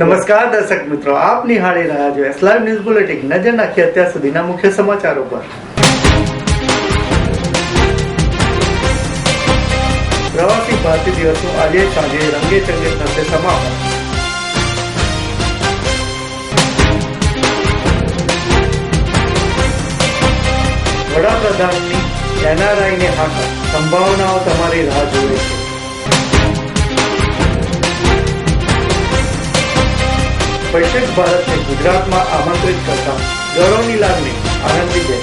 નમસ્કાર દર્શક મિત્રો, આપ નિહાળી રહ્યા છો એસલામ ન્યૂઝ બુલેટિન નજર નાખી અત્યાર સુધીના મુખ્ય સમાચારો પર. પ્રવાસી ભારતીય દિવસનું આજે સાંજે રંગે ચંગે થશે સમાપન. વડાપ્રધાનની એનઆરઆઈને હાકર સંભાવનાઓ તમારી રાહ જોવે છે. વૈશ્વિક ભારતને ગુજરાતમાં આમંત્રિત કરતા ગૌરવની લાગણી આનંદીબેન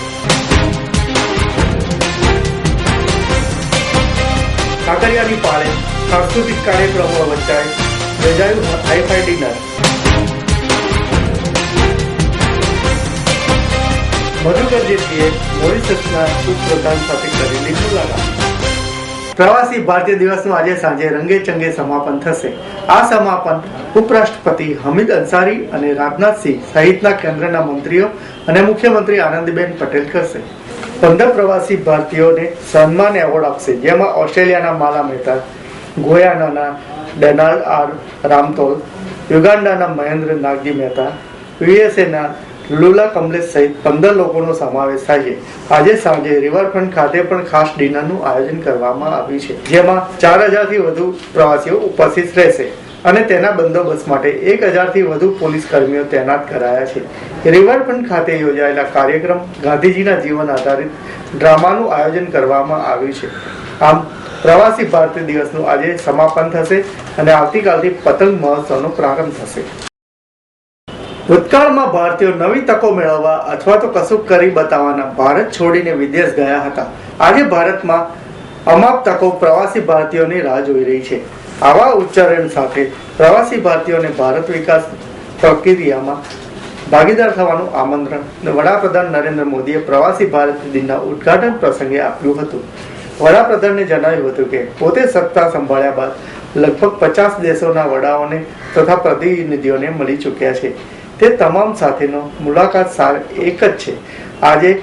કાંકરિયાની પાળે સાંસ્કૃતિક કાર્યક્રમો વચ્ચે યોજાયું હાઈફાઈ ડિનર મધુકર જેટલીએ મોરિશસના સુપ્રધાન સાથે કરેલી મુલાકાત. પ્રવાસી ભારતીય દિવસનું આજે સાંજે રંગે ચંગે સમાપન થશે. આ સમાપન ઉપરાષ્ટ્રપતિ હમીદ અંસારી અને રાજનાથસિંહ સહિતના કેન્દ્રના મંત્રીઓ અને મુખ્યમંત્રી આનંદીબેન પટેલ કરશે. પંદર પ્રવાસી ભારતીયોને સન્માન એવોર્ડ આપશે, જેમાં ઓસ્ટ્રેલિયાના માલા મહેતા ગોયાનાના ડેનાલ્ડ આર રામતોલ યુગાન્ડાના મહેન્દ્ર નાગજી મહેતા, યુએસએના લુલા કમલેશ સહિત પંદર લોકોનો સમાવેશ થાય છે. આજે સાંજે રિવરફ્રન્ટ ખાતે પણ ખાસ ડિનરનું આયોજન કરવામાં આવ્યું છે, જેમાં ચાર હજારથી વધુ પ્રવાસીઓ ઉપસ્થિત રહેશે અને તેના બંદોબસ્ત માટે એક હજારથી વધુ પોલીસ કર્મીઓ તૈનાત કરાયા છે. રિવરફ્રન્ટ ખાતે યોજાયેલા કાર્યક્રમ ગાંધીજીના જીવન આધારિત ડ્રામાનું આયોજન કરવામાં આવ્યું છે. આમ, પ્રવાસી ભારતીય દિવસનું આજે સમાપન થશે અને આવતીકાલથી પતંગ મહોત્સવનો પ્રારંભ થશે. ભૂતકાળમાં ભારતીયો નવી તકો મેળવવા અથવા તો કશું કરી બતાવવાના ભારત છોડીને વિદેશ ગયા હતા. આજે ભારતમાં અમાપ તકો પ્રવાસી ભારતીયોની રાહ જોઈ રહી છે. આવા ઉચ્ચારણ સાથે પ્રવાસી ભારતીયોને ભારત વિકાસ પ્રક્રિયામાં ભાગીદાર થવાનું આમંત્રણ વડાપ્રધાન નરેન્દ્ર મોદીએ પ્રવાસી ભારત દિનના ઉદ્ઘાટન પ્રસંગે આપ્યું હતું. વડાપ્રધાને જણાવ્યું હતું કે, પોતે સત્તા સંભાળ્યા બાદ લગભગ પચાસ દેશોના વડાઓને તથા પ્રતિનિધિઓને મળી ચૂક્યા છે. તે તમામ સાથેનો મુલાકાત સાર એક જ છે. આજે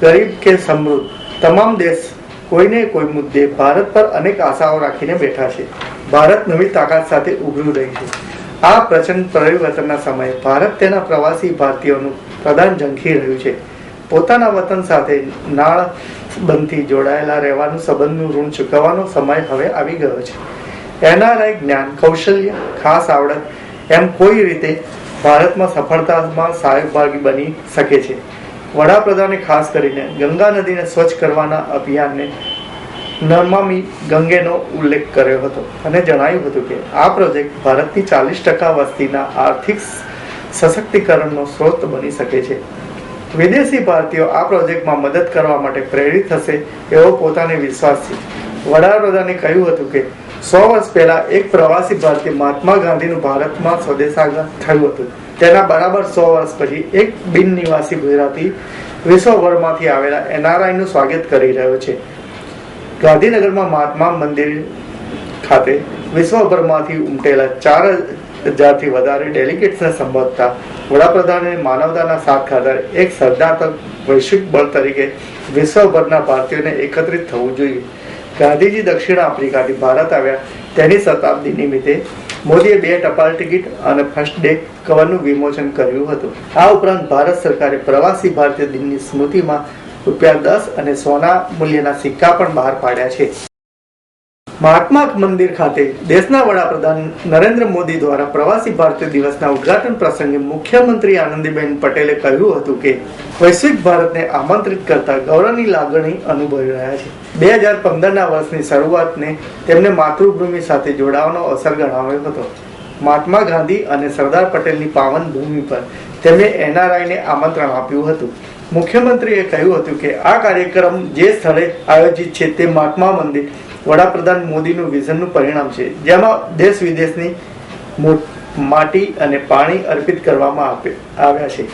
ગરીબ કે સમૃદ્ધ, તમામ દેશ કોઈને કોઈ મુદ્દે ભારત પર અનેક આશાઓ રાખીને બેઠા છે. ભારત નવી તાકાત સાથે ઉભરી રહી છે. આ પ્રચંડ પરિવર્તનના સમયે ભારત તેના પ્રવાસી ભારતીયોનું પ્રદાન ઝંખી રહ્યું છે. પોતાના વતન સાથે નાળ બંધથી જોડાયેલા રહેવાનું સંબંધનું ઋણ ચૂકવવાનો સમય હવે આવી ગયો છે. એનઆરઆઈ જ્ઞાન, કૌશલ્ય, ખાસ આવડત એમ કોઈ રીતે ભારતમાં સફળતામાં સહભાગી બની શકે છે. વડાપ્રધાને ખાસ કરીને ગંગા નદીને સ્વચ્છ કરવાના અભિયાનને નમામી ગંગેનો ઉલ્લેખ કર્યો હતો અને જણાવ્યું હતું કે આ પ્રોજેક્ટ ભારતની ચાલીસ ટકા વસ્તીના આર્થિક સશક્તિકરણનો સ્ત્રોત બની શકે છે. વિદેશી ભારતીયો આ પ્રોજેક્ટમાં મદદ કરવા માટે પ્રેરિત થશે એવો પોતાને વિશ્વાસ છે. વડાપ્રધાને કહ્યું હતું કે સો વર્ષ પહેલા એક પ્રવાસી ભારતીય મહાત્મા ગાંધીનું ભારતમાં સ્વદેશાગમન થયું હતું. તેના બરાબર સો વર્ષ પછી એક બિન નિવાસી ગુજરાતી વિશ્વભરમાંથી આવેલા એનઆરઆઈનું સ્વાગત કરી રહ્યો છે. ગાંધીનગરમાં મહાત્મા મંદિર ખાતે વિશ્વભરમાંથી ઉમટેલા ચાર હજારથી વધારે ડેલિગેટ્સને સંબોધતા વડાપ્રધાને માનવતાના સાથ ખાતર એક સર્જનાત્મક વૈશ્વિક બળ તરીકે વિશ્વભરના ભારતીયોને એકત્રિત થવું જોઈએ. ગાંધીજી દક્ષિણ આફ્રિકાથી ભારત આવ્યા. તેની શતાબ્દી નિમિત્તે મોદીએ બે ટપાલ ટિકિટ અને ફર્સ્ટ ડે કવરનું વિમોચન કર્યું હતું. આ ઉપરાંત ભારત સરકારે પ્રવાસી ભારતીય દિનની સ્મૃતિમાં રૂપિયા દસ અને સોના મૂલ્યના સિક્કા પણ બહાર પાડ્યા છે. મહાત્મા મંદિર ખાતે દેશના વડાપ્રધાન નરેન્દ્ર મોદી દ્વારા પ્રવાસી ભારતીય દિવસના ઉદ્ઘાટન પ્રસંગે મુખ્યમંત્રી આનંદીબેન પટેલે કહ્યું હતું કે વૈશ્વિક ભારતને આમંત્રિત કરતા ગૌરવની લાગણી અનુભવી રહ્યા છે. બે હજાર પંદરના વર્ષની શરૂઆતને તેમને માતૃભૂમિ સાથે જોડાવાનો અસર ગણાવ્યો હતો. મહાત્મા ગાંધી અને સરદાર પટેલની પાવન ભૂમિ પર તેમણે એનઆરઆઈને આમંત્રણ આપ્યું હતું. મુખ્યમંત્રીએ કહ્યું હતું કે આ કાર્યક્રમ જે સ્થળે આયોજિત છે તે મહાત્મા મંદિર વડાપ્રધાન મોદીનું વિઝનનું પરિણામ છે, જેમાં દેશ વિદેશની માટી અને પાણી અર્પિત કરવામાં આવ્યા છે.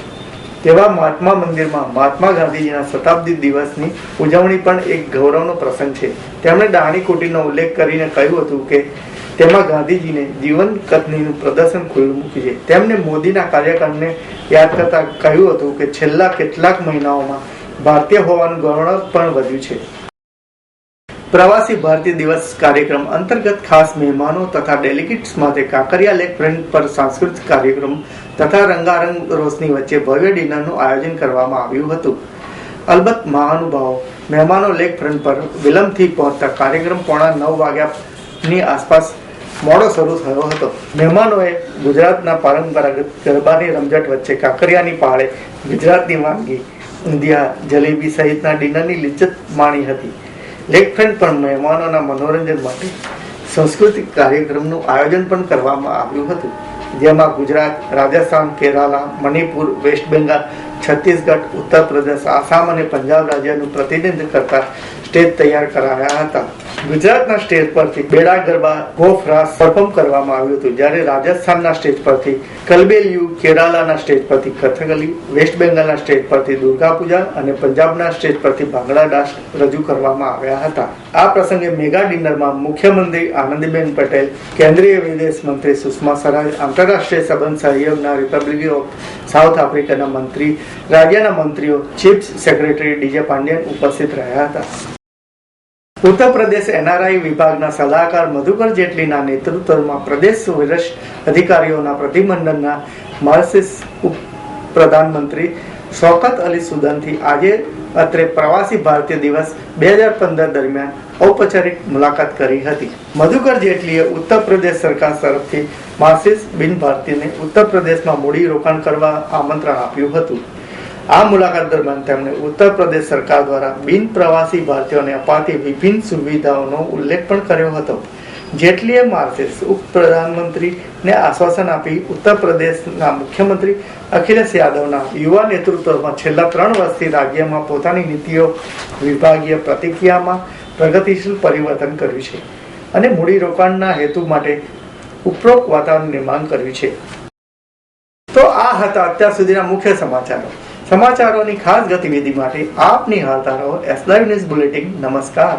તેવા મહાત્મા મંદિરમાં મહાત્મા ગાંધીજીના શતાબ્દી દિવસની ઉજવણી પણ એક ગૌરવનો પ્રસંગ છે. તેમણે દાણી કુટીરનો ઉલ્લેખ કરીને કહ્યું હતું કે, તેમાં ગાંધીજીને જીવન કથનીનું પ્રદર્શન ખુલ્લું મૂક્યું છે. તેમણે મોદીના કાર્યક્રમને યાદ કરતા કહ્યું હતું કે, છેલ્લા કેટલાક મહિનાઓમાં ભારતીય હોવાનું ગૌરવ પણ વધ્યું છે. પ્રવાસી ભારતીય દિવસ કાર્યક્રમ અંતર્ગત ખાસ મહેમાનો તથા ડેલિગેટ્સ માટે કાંકરિયા લેક ફ્રન્ટ પર સાંસ્કૃતિક કાર્યક્રમ તથા રંગારંગ રોશની વચ્ચે ભવ્ય ડિનરનું આયોજન કરવામાં આવ્યું હતું. અલબત્ત મહાનુભાવો, મહેમાનો લેક ફ્રન્ટ પર વિલંબથી પહોંચતા કાર્યક્રમ પોણા નવ વાગ્યાની આસપાસ મોડો શરૂ થયો હતો. મહેમાનોએ ગુજરાતના પરંપરાગત ગરબાની રમઝટ વચ્ચે કાંકરિયાની પહાડે ગુજરાતની વાનગી, ઊંધિયા, જલેબી સહિતના ડિનરની લિજ્જત માણી હતી. ફ્રન્ટ પર મહેમાનોના મનોરંજન માટે સાંસ્કૃતિક કાર્યક્રમનું આયોજન પણ કરવામાં આવ્યું હતું. જેમાં ગુજરાત, રાજસ્થાન, કેરાલા, મણિપુર, વેસ્ટ બેંગાલ છત્તીસગઢ, ઉત્તર પ્રદેશ, આસામ અને પંજાબ રાજ્યનું પ્રતિનિધિત્વ કરતા સ્ટેજ તૈયાર કરાયા હતા. ગુજરાતના સ્ટેજ પરથી બેડા ગરબા ગોફ રાસ પરફોર્મ કરવામાં આવ્યું હતું. જ્યારે રાજસ્થાનના સ્ટેજ પરથી કલબેલિયું કેરાલાના સ્ટેજ પરથી કથકલી, વેસ્ટ બેંગાલના સ્ટેજ પરથી દુર્ગા પૂજા અને પંજાબના સ્ટેજ પરથી ભાંગડા ડાન્સ રજૂ કરવામાં આવ્યા હતા. આ પ્રસંગે મેગા ડિનરમાં મુખ્યમંત્રી આનંદીબેન પટેલ, કેન્દ્રીય વિદેશ મંત્રી સુષ્મા સ્વરાજ, આંતરરાષ્ટ્રીય સંબંધ સહયોગના રિપબ્લિક ઓફ સાઉથ આફ્રિકાના મંત્રી રાજ્યના મંત્રીઓ, ચીફ સેક્રેટરી ડીજે પાંડ્યન ઉપસ્થિત રહ્યા હતા. ઉત્તર પ્રદેશ એનઆરઆઈ વિભાગના સલાહકાર મધુકર જેટલીના નેતૃત્વમાં પ્રદેશ વરિષ્ઠ અધિકારીઓના પ્રતિમંડળના માર્સિસ પ્રધાનમંત્રી શોકત અલી સુદાનથી આજે અત્રે પ્રવાસી ભારતીય દિવસ બે હજાર પંદર દરમિયાન ઔપચારિક મુલાકાત કરી હતી. મધુકર જેટલીએ ઉત્તર પ્રદેશ સરકાર તરફથી માર્સિસ બિન ભારતીયને ઉત્તર પ્રદેશમાં મૂડી રોકાણ કરવા આમંત્રણ આપ્યું હતું. આ મુલાકાત દરમિયાન તેમણે ઉત્તર પ્રદેશ સરકાર દ્વારા બિન પ્રવાસી ભારતીયોને અપાતી વિભિન્ન સુવિધાઓનો ઉલ્લેખ પણ કર્યો હતો. જેટલીએ માર્ચિસ ઉપપ્રધાનમંત્રીને આશ્વાસન આપી ઉત્તર પ્રદેશના મુખ્યમંત્રી અખિલેશ યાદવના યુવા નેતૃત્વમાં છેલ્લા ત્રણ વર્ષથી રાજ્યમાં પોતાની નીતિઓ વિભાગીય પ્રતિક્રિયામાં પ્રગતિશીલ પરિવર્તન કર્યું છે અને મૂડીરોકાણના હેતુ માટે ઉપરોક્ત વાતાવરણ નિર્માણ કર્યું છે. તો આ હતા અત્યાર સુધીના મુખ્ય સમાચારો. સમાચારોની ખાસ ગતિવિધિ માટે આપ નિહાળતા રહો એસ લાઈવ ન્યૂઝ બુલેટિન નમસ્કાર.